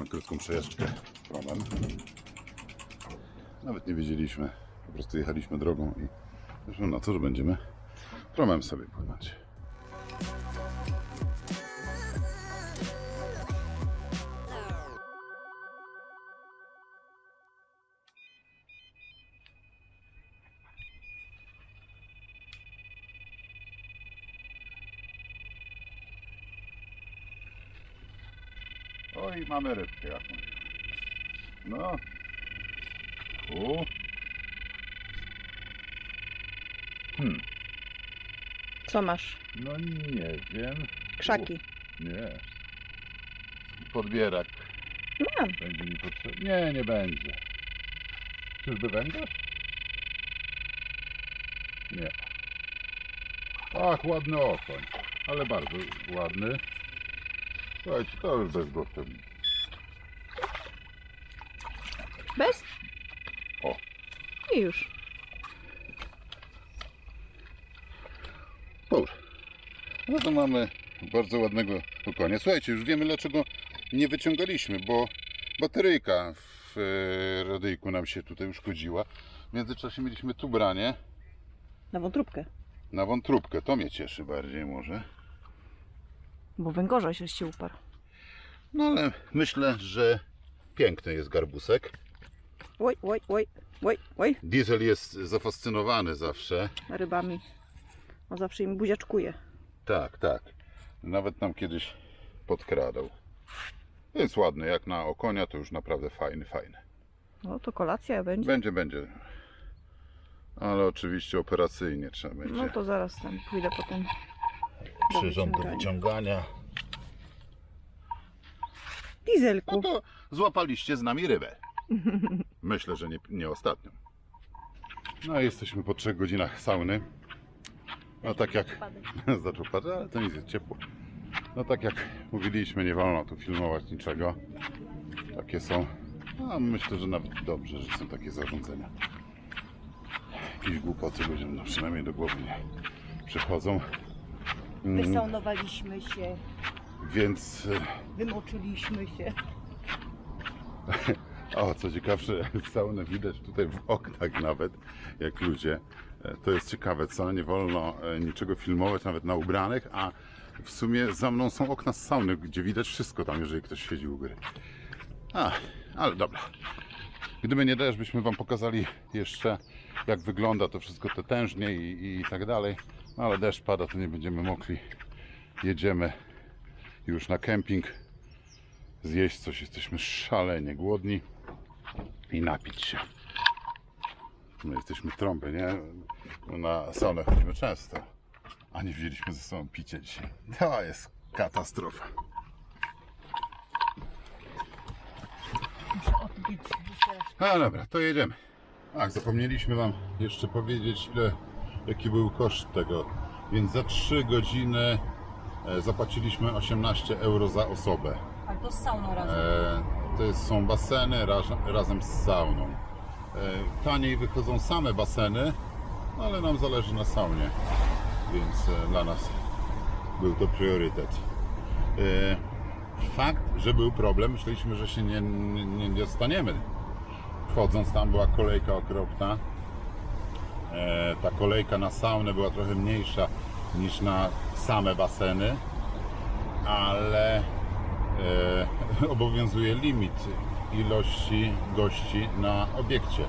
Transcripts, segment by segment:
Mamy krótką przejażdżkę promem. Nawet nie wiedzieliśmy. Po prostu jechaliśmy drogą i wyszło na to, że będziemy promem sobie pływać. Mamy rybkę jakąś. No. Tu. Hmm. Co masz? No nie wiem. Krzaki. U, nie. Podbierak Mam. będzie mi potrzebny. Nie, nie będzie. Czyżby węgorz? Nie. Ach, ładny okoń. Ale bardzo ładny. Słuchajcie, to już bez go w tym. Bez? O. I już. Dobra. No to mamy bardzo ładnego konia. Słuchajcie, już wiemy dlaczego nie wyciągaliśmy, bo bateryjka w e, radyjku nam się tutaj uszkodziła. W międzyczasie mieliśmy tu branie Na wątróbkę. na wątróbkę. To mnie cieszy bardziej może. Bo węgorza się się uparł. No ale myślę, że piękny jest garbusek. Oj, oj, oj, oj, oj. Diesel jest zafascynowany zawsze. Rybami. On zawsze im buziaczkuje. Tak, tak. Nawet nam kiedyś podkradał. Jest ładny, jak na okonia to już naprawdę fajny, fajny. No to kolacja będzie. Będzie, będzie. Ale oczywiście operacyjnie trzeba będzie. No to zaraz tam pójdę potem. do Przyrząd do wyciągania. wyciągania. No Dieselku. to złapaliście z nami rybę. Myślę, że nie, nie ostatnią. No jesteśmy po trzech godzinach sauny. No tak jak zaczął padać, ale to nic jest ciepło. No tak jak mówiliśmy, nie wolno tu filmować niczego. Takie są. A myślę, że nawet dobrze, że są takie zarządzenia. Jakieś głupoty ludziom no, przynajmniej do głowy nie przychodzą. Mm, Wysaunowaliśmy się, Więc e, wymoczyliśmy się. O, co ciekawsze, saunę widać tutaj w oknach nawet, jak ludzie. E, To jest ciekawe, co? Nie wolno e, niczego filmować, nawet na ubranych, a w sumie za mną są okna z sauny, gdzie widać wszystko tam, jeżeli ktoś siedzi u góry. A, ale dobra. Gdyby nie deszcz, byśmy Wam pokazali jeszcze, jak wygląda to wszystko, te tężnie i, i tak dalej. No, ale deszcz pada, to nie będziemy mogli. Jedziemy już na kemping zjeść coś, jesteśmy szalenie głodni i napić się. My jesteśmy trąby, nie? Na saunę chodzimy często, a nie wzięliśmy ze sobą picia dzisiaj. To jest katastrofa. Muszę odbić. A dobra, to jedziemy. Ach, zapomnieliśmy Wam jeszcze powiedzieć, ile, jaki był koszt tego. Więc za 3 godziny e, zapłaciliśmy 18 euro za osobę. Ale to z sauną razem. E, jest, są baseny raz, razem z sauną. E, taniej wychodzą same baseny, ale nam zależy na saunie, więc e, dla nas był to priorytet. E, fakt, że był problem, myśleliśmy, że się nie, nie, nie dostaniemy. Wchodząc tam była kolejka okropna. Ta kolejka na saunę była trochę mniejsza niż na same baseny, ale obowiązuje limit ilości gości na obiekcie.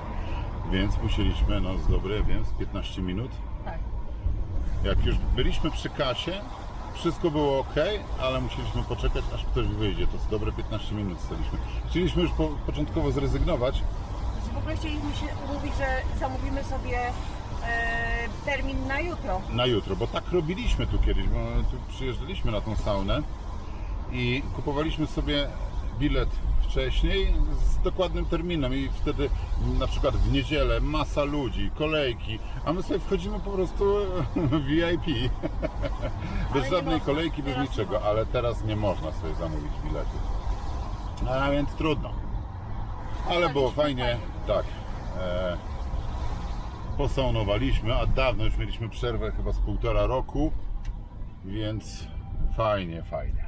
Więc musieliśmy, no z dobre, wiem, z 15 minut. Tak. Jak już byliśmy przy kasie, wszystko było ok, ale musieliśmy poczekać, aż ktoś wyjdzie. To z dobre 15 minut staliśmy. Chcieliśmy już po, początkowo zrezygnować, w ogóle chcieliśmy się umówić, że zamówimy sobie e, termin na jutro. na jutro, bo tak robiliśmy tu kiedyś, bo tu przyjeżdżaliśmy na tą saunę i kupowaliśmy sobie bilet wcześniej z dokładnym terminem i wtedy na przykład w niedzielę masa ludzi, kolejki, a my sobie wchodzimy po prostu VIP. Bez żadnej kolejki, bez niczego, ale teraz nie można sobie zamówić biletu. A więc trudno. Ale było fajnie, tak. E, posaunowaliśmy, a dawno już mieliśmy przerwę chyba z półtora roku, więc fajnie, fajnie.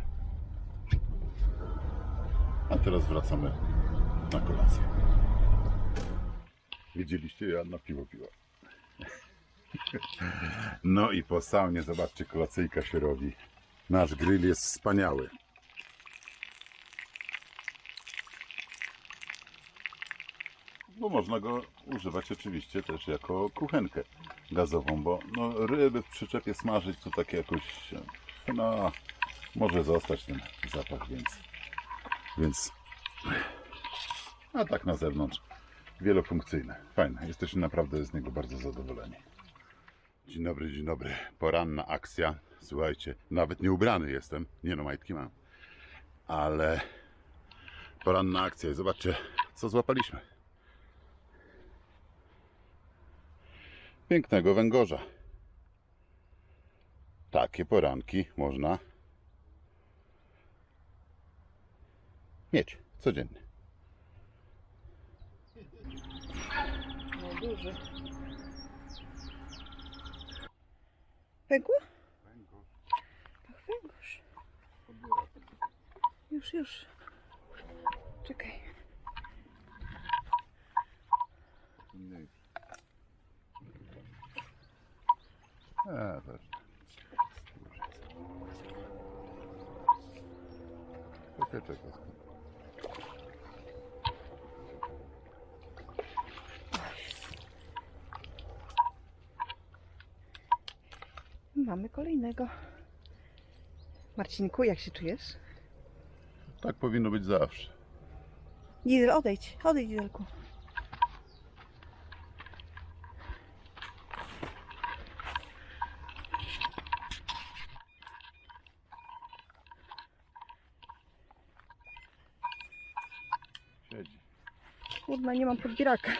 A teraz wracamy na kolację. Widzieliście, ja na piwo piła. No i po saunie, zobaczcie, kolacyjka się robi. Nasz grill jest wspaniały. Bo można go używać oczywiście też jako kuchenkę gazową, bo no, ryby w przyczepie smażyć to takie jakoś, no, może zostać ten zapach, więc, więc, a tak na zewnątrz, wielofunkcyjne, fajne, jesteśmy naprawdę z niego bardzo zadowoleni. Dzień dobry, dzień dobry, poranna akcja, słuchajcie, nawet nie ubrany jestem, nie no, majtki mam, ale poranna akcja. I zobaczcie, co złapaliśmy. pięknego węgorza. Takie poranki można mieć codziennie. No duży. Pękło? Ach, węgorz. Już, już. Czekaj. E, też. Czekaj, czekaj. Mamy kolejnego. Marcinku, jak się czujesz? Tak powinno być zawsze. Diesel, odejdź, odejdź Dieselku. Siedzi. Kurna, nie mam podbieraka.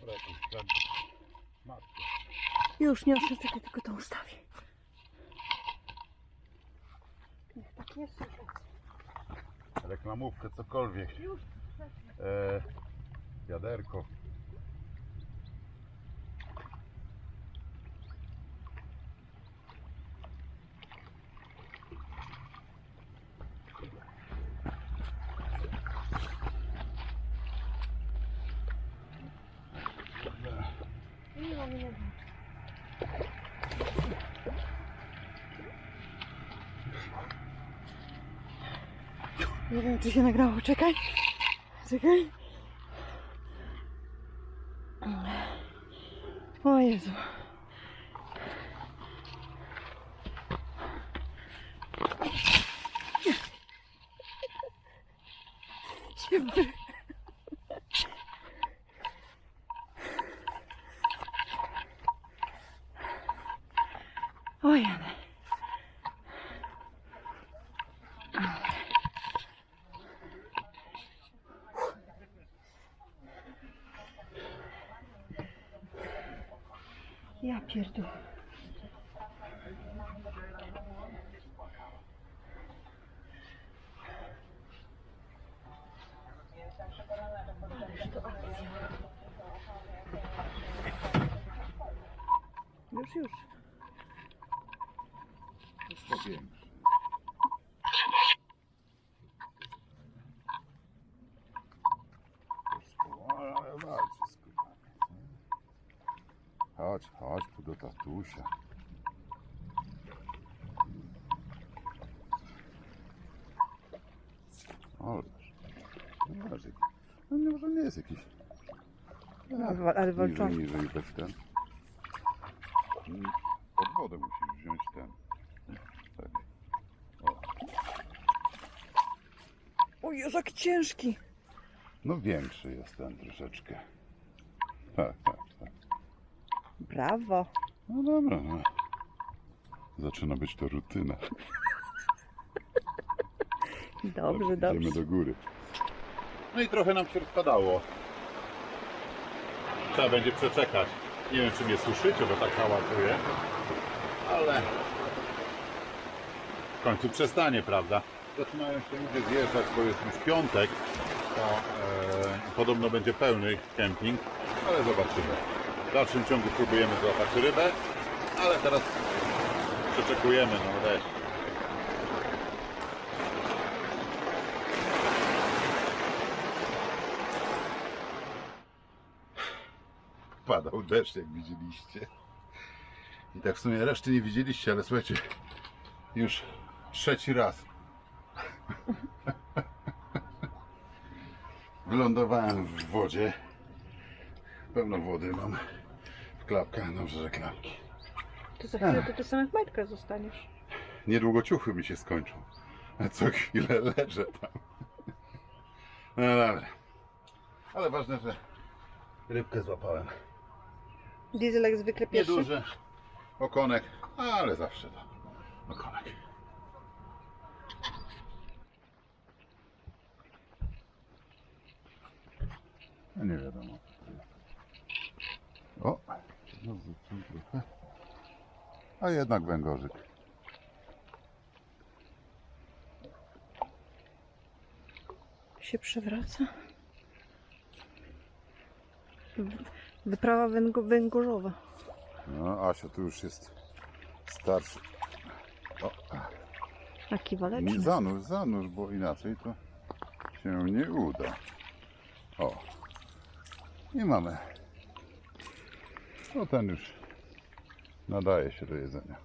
Dobra, jakiś ten. Matko. Już niosę, tylko, tylko to ustawię. Niech tak jest. Reklamówkę, cokolwiek. E, wiaderko. Nie wiem, czy się nagrało. Czekaj. Czekaj. O Jezu. Się boję. O Jane. Ja pierdolę. Już, już. Jest to większe. Ale walczy z kubami. Chodź, chodź tu do tatusia. No, masz jakiś- no nie, może nie jest jakiś. Ale, ale walczący. Niżej, niżej weź ten. Pod wodę musisz wziąć ten. Tak. O. O Jezu, jaki ciężki. No większy jest ten troszeczkę. Tak, tak, tak. Brawo. No dobra, no. Zaczyna być to rutyna. Dobrze, Idziemy dobrze. do góry. No i trochę nam się rozpadało. Trzeba będzie przeczekać. Nie wiem, czy mnie słyszycie, bo tak hałasuje. Ale w końcu przestanie, prawda? Zaczynają się ludzie zjeżdżać, bo jest już piątek. To e, podobno będzie pełny kemping, ale zobaczymy. W dalszym ciągu próbujemy złapać rybę, ale teraz przeczekujemy no weź. Padał deszcz, jak widzieliście. I tak w sumie reszty nie widzieliście, ale słuchajcie, już trzeci raz wylądowałem w wodzie. Pełno wody mam w klapkach, dobrze, że klapki. To za chwilę to ty samych majtkach zostaniesz. Niedługo ciuchy mi się skończą. A co chwilę leżę tam. No dobra. Ale ważne, że rybkę złapałem. Diesel jak zwykle pierwszy. Nieduży okonek, ale zawsze to okonek. No nie wiadomo. O, no zrzucił trochę. A jednak węgorzyk. Się przewraca. Wyprawa węgo, węgorzowa. No, Asia tu już jest starszy. O, Taki waleczny. zanurz, zanurz, bo inaczej to się nie uda. O. I mamy. No ten już nadaje się do jedzenia.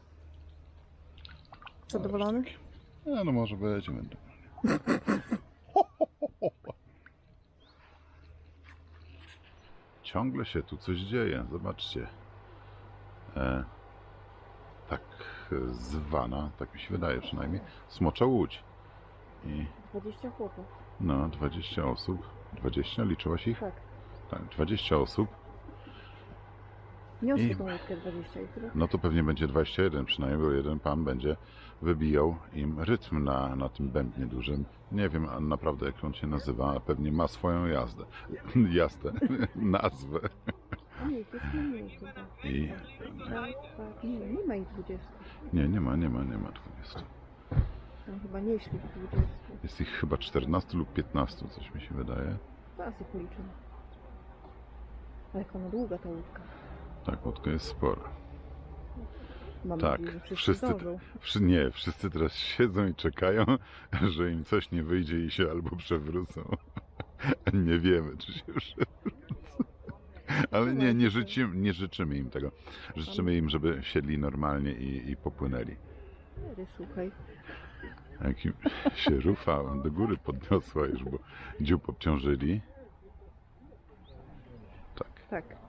Zadowolony? No, no może będziemy. Ciągle się tu coś dzieje. Zobaczcie. E, tak zwana, tak mi się wydaje przynajmniej, Smocza Łódź. I 20 chłopów. no, 20 osób. 20? Liczyłaś ich? Tak. Tak, 20 osób. Niosły I- tą łódkę 20 i tyle. No to pewnie będzie 21 przynajmniej, bo jeden pan będzie wybijał im rytm na, na tym bębnie dużym. Nie wiem a naprawdę jak on się nazywa, ale pewnie ma swoją jazdę. Jazdę, nazwę. Nie, to jest mniej chyba. I Tak, tak. Nie, nie ma ich 20. nie, nie ma, nie ma, nie ma 20. Tam chyba nie w 20. Jest ich chyba 14 lub 15, coś mi się wydaje. Zaraz ich policzymy. Ale jak ona długa ta łódka. Tak, łódka jest spora. Mam Tak, nadzieję, że wszyscy, zdążą. wszy, nie, wszyscy teraz siedzą i czekają, że im coś nie wyjdzie i się albo przewrócą. Nie wiemy, czy się przewrócą. Ale nie, nie życzymy, nie życzymy im tego. Życzymy im, żeby siedli normalnie i, i popłynęli. Ery, Słuchaj. Jak im się rufa do góry podniosła już, bo dziób obciążyli. Tak. Tak.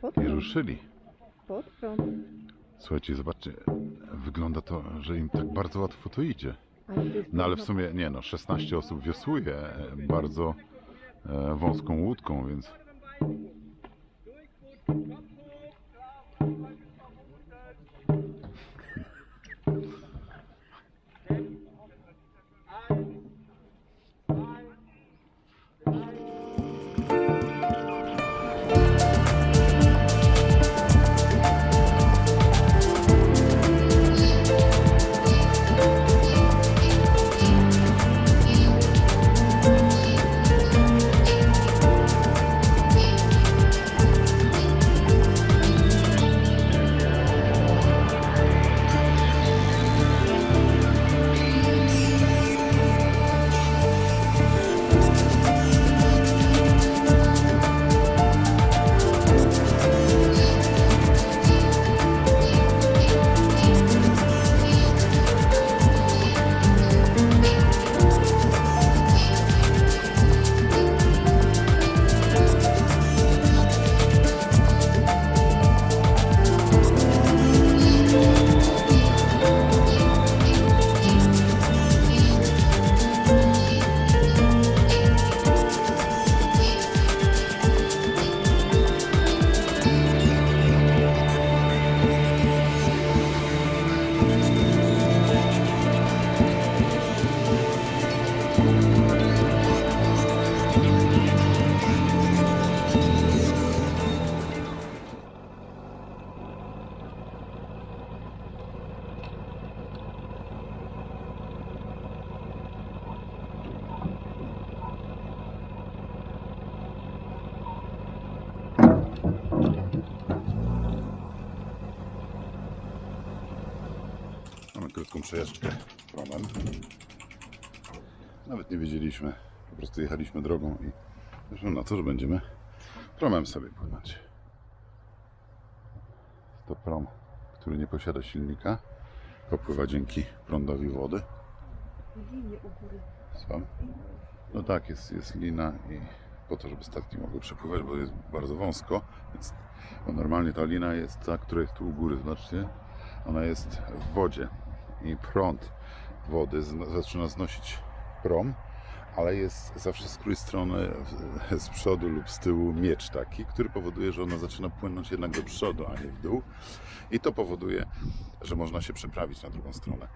Pod I ruszyli. Pod prąd. Słuchajcie, zobaczcie, wygląda to, że im tak bardzo łatwo to idzie. No ale w sumie nie no, 16 osób wiosłuje e, bardzo e, wąską łódką, więc przejażdżkę promem. Nawet nie wiedzieliśmy. Po prostu jechaliśmy drogą i zresztą na co, że będziemy promem sobie płynąć. To prom, który nie posiada silnika, popływa dzięki prądowi wody. Linie u góry. No tak, jest, jest lina i po to, żeby statki mogły przepływać, bo jest bardzo wąsko, więc normalnie ta lina jest ta, która jest tu u góry, zobaczcie, ona jest w wodzie i prąd wody zaczyna znosić prom, ale jest zawsze z której strony z przodu lub z tyłu miecz taki, który powoduje, że ona zaczyna płynąć jednak do przodu, a nie w dół i to powoduje, że można się przeprawić na drugą stronę.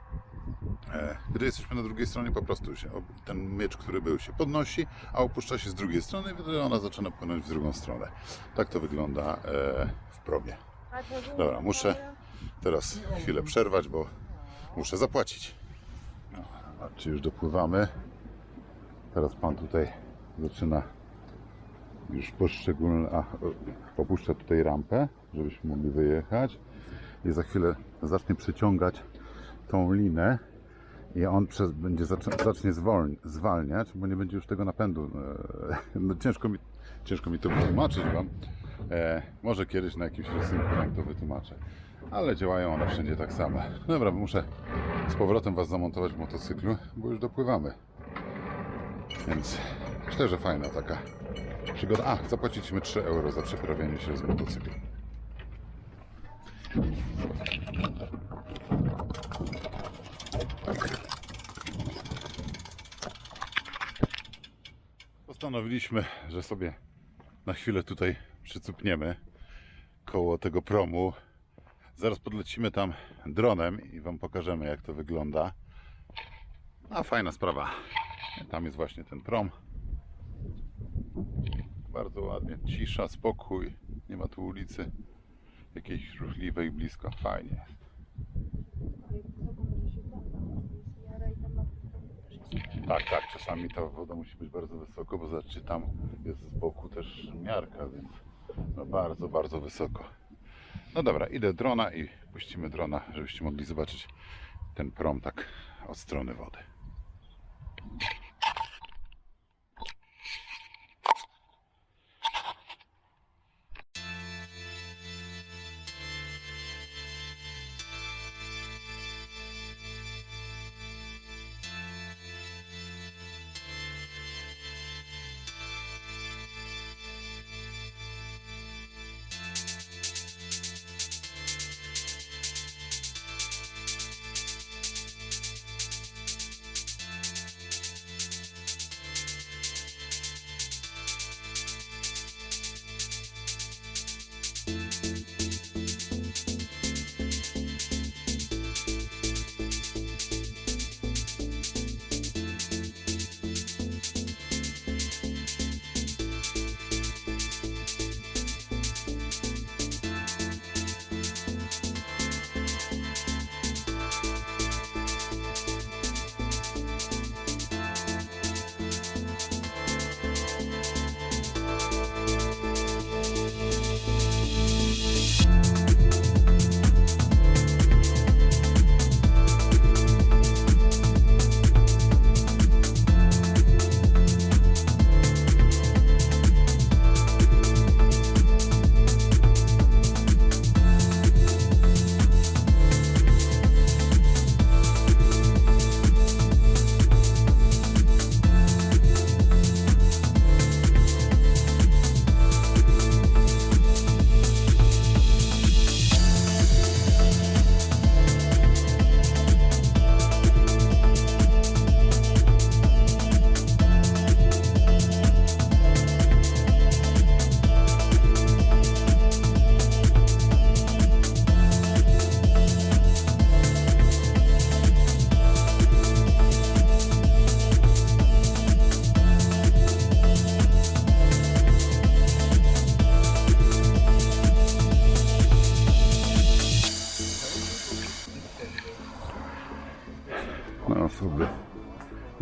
E, Gdy jesteśmy na drugiej stronie, po prostu się, ten miecz, który był, się podnosi, a opuszcza się z drugiej strony i ona zaczyna płynąć w drugą stronę. Tak to wygląda e, w promie. Dobra, muszę teraz chwilę przerwać, bo muszę zapłacić. No, Zobaczcie, już dopływamy. Teraz pan tutaj zaczyna już poszczególne, a, o, popuszcza tutaj rampę, żebyśmy mogli wyjechać i za chwilę zacznie przyciągać tą linę i on przez, będzie zaczą- zacznie zwolni, zwalniać, bo nie będzie już tego napędu. E, no ciężko, mi, ciężko mi to wytłumaczyć Wam. E, może kiedyś na jakimś rysunku Wam to wytłumaczę. Ale działają one wszędzie tak samo. Dobra, muszę z powrotem Was zamontować w motocyklu, bo już dopływamy. Więc myślę, że fajna taka przygoda. A, zapłaciliśmy 3 euro za przeprawienie się z motocyklem. Postanowiliśmy, że sobie na chwilę tutaj przycupniemy koło tego promu. Zaraz podlecimy tam dronem i Wam pokażemy, jak to wygląda. A fajna sprawa. Tam jest właśnie ten prom. Bardzo ładnie. Cisza, spokój. Nie ma tu ulicy jakiejś ruchliwej blisko. Fajnie jest. Tak, tak, czasami ta woda musi być bardzo wysoko, bo zobaczcie, tam jest z boku też miarka, więc no bardzo, bardzo wysoko. No dobra, idę drona i puścimy drona, żebyście mogli zobaczyć ten prom tak od strony wody.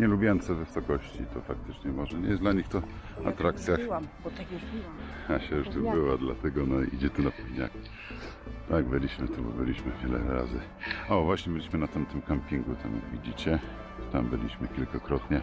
nie lubiące wysokości, to faktycznie może nie jest dla nich to atrakcja. Ja tak byłam, bo tak już byłam. Asia już tu była, dlatego no, idzie tu na pewniaki. Tak, byliśmy tu, bo byliśmy wiele razy. O, właśnie byliśmy na tamtym kampingu, tam jak widzicie. Tam byliśmy kilkakrotnie.